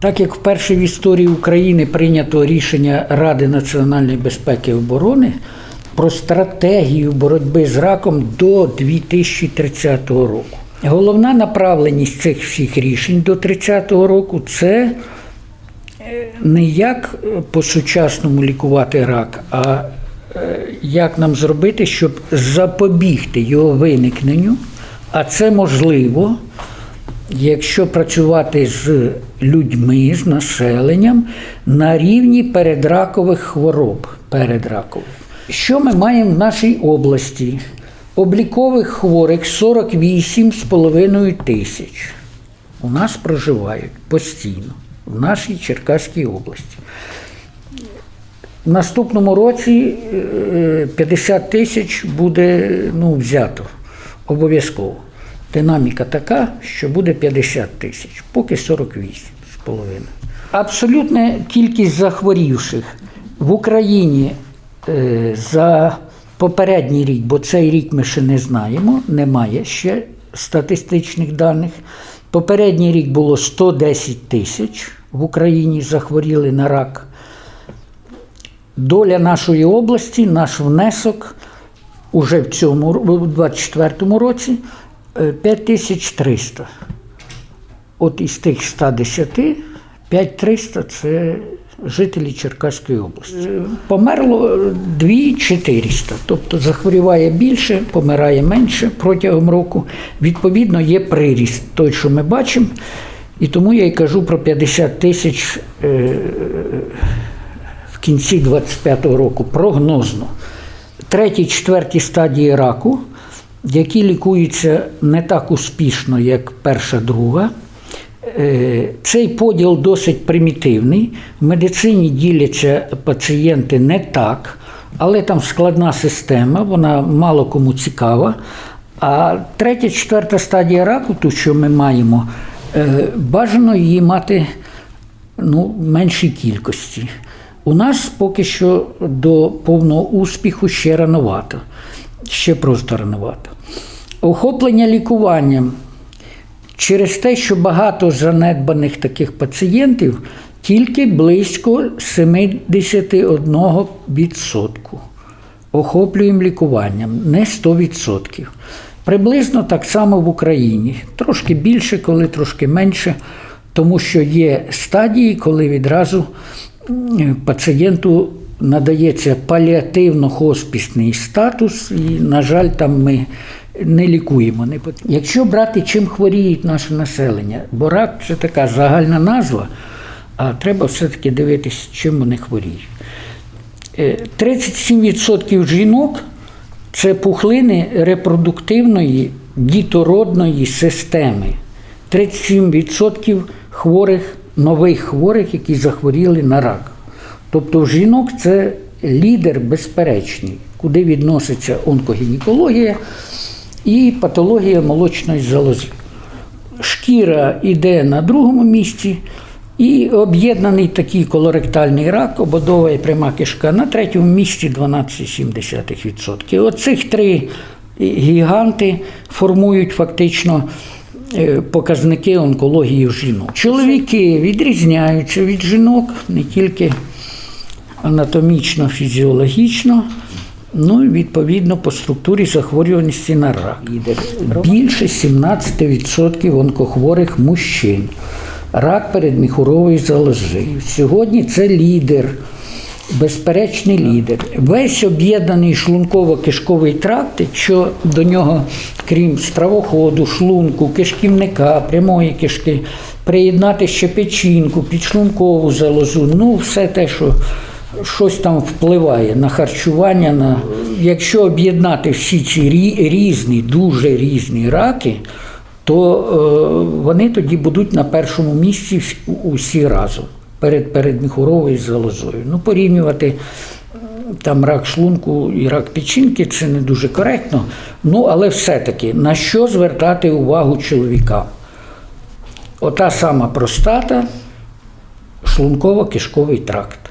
Так як вперше в історії України прийнято рішення Ради національної безпеки і оборони про стратегію боротьби з раком до 2030 року. Головна направленість цих всіх рішень до 2030 року це е, не як по-сучасному лікувати рак, а е, як нам зробити, щоб запобігти його виникненню, а це можливо якщо працювати з людьми, з населенням на рівні передракових хвороб. Передракових. Що ми маємо в нашій області? Облікових хворих 48,5 тисяч. У нас проживають постійно в нашій Черкаській області. В наступному році е, 50 тисяч буде ну, взято обов'язково. Динаміка така, що буде 50 тисяч, поки 48 з половиною. Абсолютна кількість захворівших в Україні е, за попередній рік, бо цей рік ми ще не знаємо, немає ще статистичних даних. Попередній рік було 110 тисяч в Україні захворіли на рак. Доля нашої області, наш внесок уже в цьому в 24-му році 5300. От із тих 110 5300 це жителі Черкаської області. Померло е, 2400, тобто захворіває більше, помирає менше протягом року. Відповідно, є приріст, той, що ми бачимо. І тому я й кажу про 50 тисяч е, в кінці 25-го року прогнозно. Треті, четверті стадії раку, які лікуються не так успішно, як перша, друга. Е, Цей поділ досить примітивний. В медицині діляться пацієнти не так, але там складна система, вона мало кому цікава. А третя, четверта стадія раку, ту, що ми маємо, е, бажано її мати ну, меншій кількості. У нас поки що до повного успіху ще рановато, ще просто рановато. Охоплення лікуванням через те, що багато занедбаних таких пацієнтів, тільки близько 71%. Охоплюємо лікуванням, не 100%. Приблизно так само в Україні. Трошки більше, коли трошки менше, тому що є стадії, коли відразу пацієнту надається паліативно-хоспісний статус, і, на жаль, там ми не лікуємо. Якщо брати, чим хворіють наше населення, бо рак це така загальна назва, а треба все-таки дивитися, чим вони хворіють. Е, 37% жінок це пухлини репродуктивної дітородної системи. 37% хворих, нових хворих, які захворіли на рак. Тобто в жінок це лідер безперечний, куди відноситься онкогінекологія і патологія молочної залози. Шкіра йде на другому місці, і об'єднаний такий колоректальний рак, ободова і пряма кишка на третьому місці 12,7%. Оцих три гіганти формують фактично е, показники онкології в жінок. Чоловіки відрізняються від жінок не тільки анатомічно, фізіологічно. Ну і відповідно по структурі захворюваності на рак. Більше 17% онкохворих мужчин. Рак передміхурової залози. Сьогодні це лідер, безперечний лідер. Весь об'єднаний шлунково-кишковий тракт, якщо до нього, крім стравоходу, шлунку, кишківника, прямої кишки, приєднати ще печінку, підшлункову залозу, ну все те, що щось там впливає на харчування. На... Якщо об'єднати всі ці різні, дуже різні раки, то е, вони тоді будуть на першому місці усі разом перед передміхуровою залозою. Ну, порівнювати там рак шлунку і рак печінки це не дуже коректно. Ну, але все-таки на що звертати увагу чоловікам? Ота сама простата, шлунково-кишковий тракт.